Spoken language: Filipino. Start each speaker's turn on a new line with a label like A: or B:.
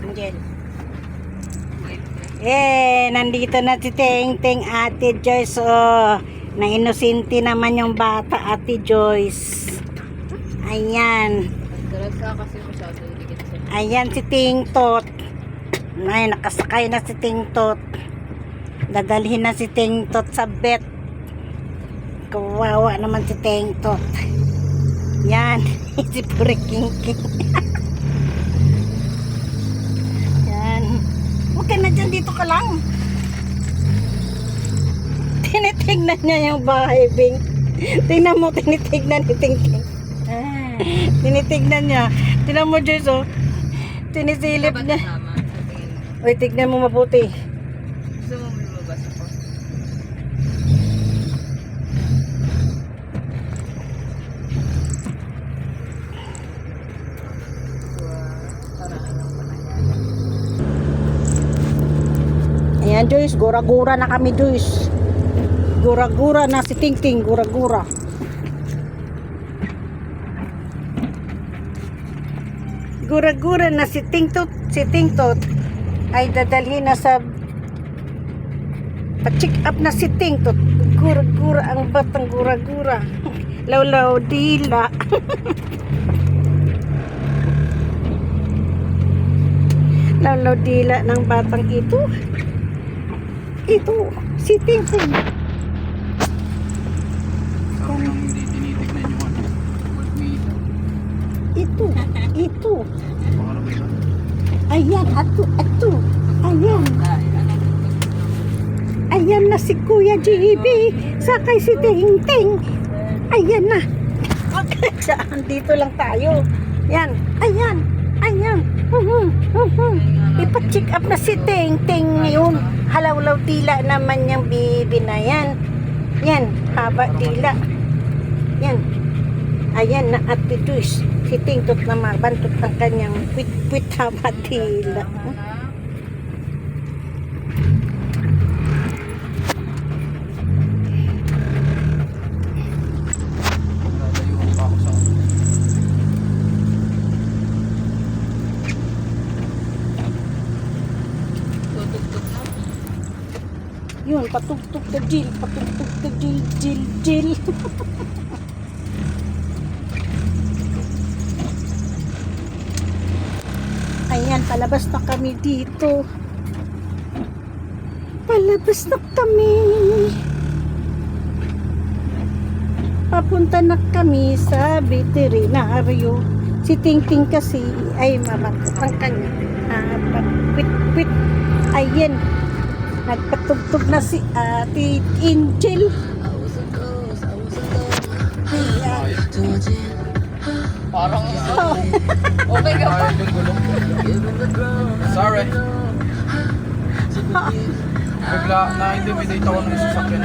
A: Angel. Eh, nandito na si Ting Ting Ate Joyce. Oh, na inosente naman yung bata Ate Joyce. Ayan. Ayan si Ting Tot. Ay, nakasakay na si Ting Tot. Dadalhin na si Ting Tot sa bet. Kawawa naman si Ting Tot. Yan. si Puri King King. Yan. Okay na dyan. Dito ka lang. Tinitignan niya yung bahay, Bing. Tingnan mo, tinitignan ni Ting Ting. Tinitignan niya. Tingnan mo, Joyce, oh. Tinisilip niya. Uy, tignan mo mabuti.
B: Gusto mo lumabas ako? Paraan lang pala yan.
A: Ayan, Joyce. Gura-gura na kami, Joyce. Gura-gura na si Ting Ting. Gura-gura. Gura-gura na si Ting Tot. Si Ting Tot ay dadalhin na sa pa-check up na si Ting Tot. Gura-gura ang batang gura-gura. Law-law dila. Law-law dila ng batang ito. Ito, si Ting Ting.
C: Sabi nang hindi tinitignan yung ano.
A: Ito, ito. Ayan, ato, ato. Ayan. Ayan na si Kuya JB. Sakay si Ting Ting. Ayan na. Saan? Dito lang tayo. Yan. Ayan. Ayan. Uhum, uhum. Ipa-check up na si Ting Ting ngayon. Halawlaw tila naman yung baby na yan. Yan. Haba tila. Yan. Ayan na Joyce. Si Ting Tot na mabantot ang kanyang kwit-kwit haba tila.
C: Lalayuan
A: Yun, patugtog na Jill, patugtog na Jill, Jill, Jill. Ayan, palabas na kami dito. Palabas na kami. Papunta na kami sa veterinaryo. Si Ting Ting kasi ay mabantot ang kanya. Ah, quit, quit. Ayan, Nagpatugtog na si Ate Angel.
B: Ko.
A: Ayan.
C: Parang
A: Oh?
C: Ay, yung gulo. Sorry. Bigla na-intimidate ako ng sasakyan